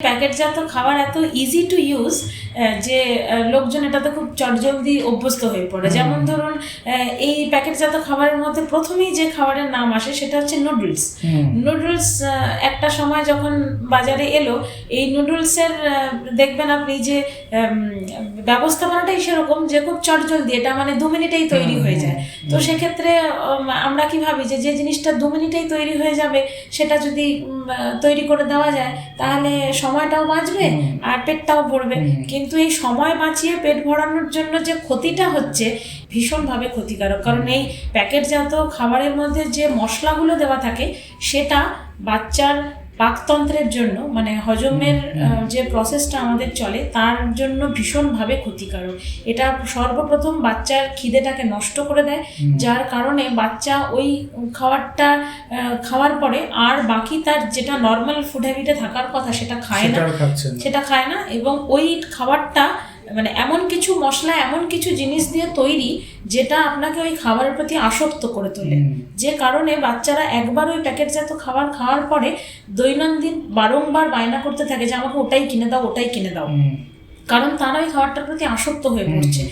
প্যাকেটজাত খাবার এত ইজি টু ইউজ যে লোকজন এটাতে খুব চটজলদি অভ্যস্ত হয়ে পড়ে। যেমন ধরুন এই প্যাকেটজাত খাবারের মধ্যে প্রথমেই যে খাবারের নাম আসে সেটা হচ্ছে নুডলস নুডলস একটা সময় যখন বাজারে এলো এই নুডলসের দেখবেন আপনি যে ব্যবস্থাপনাটাই সেরকম যে খুব চটজলদি এটা মানে দু মিনিটেই তৈরি হয়ে যায়। তো সেক্ষেত্রে আমরা কি ভাবি যে যে জিনিসটা দু মিনিটেই তৈরি হয়ে যাবে সেটা যদি তৈরি করে দেওয়া যায় তাহলে সময়টাও বাঁচবে আর পেটটাও ভরবে। কিন্তু এই সময় বাঁচিয়ে পেট ভরানোর জন্য যে ক্ষতিটা হচ্ছে ভীষণভাবে ক্ষতিকারক। কারণ এই প্যাকেটজাত খাবারের মধ্যে যে মশলাগুলো দেওয়া থাকে সেটা বাচ্চার পাকতন্ত্রের জন্য মানে হজমের যে প্রসেসটা আমাদের চলে তার জন্য ভীষণভাবে ক্ষতিকারক। এটা সর্বপ্রথম বাচ্চার খিদেটাকে নষ্ট করে দেয় যার কারণে বাচ্চা ওই খাবারটা খাওয়ার পরে আর বাকি তার যেটা নর্মাল ফুড হ্যাবিটে থাকার কথা সেটা খায় না। সেটা খায় না এবং ওই খাবারটা মানে এমন কিছু মশলা এমন কিছু জিনিস দিয়ে তৈরি যেটা আপনাকে ওই খাবারের প্রতি আসক্ত করে তোলে। যে কারণে বাচ্চারা একবার ওই প্যাকেটজাত খাবার খাওয়ার পরে দৈনন্দিন বারংবার বায়না করতে থাকে যে আমাকে ওটাই কিনে দাও ওটাই কিনে দাও। কারণ তারা ওই খাবারটার প্রতি আসক্ত হয়ে পড়ছে।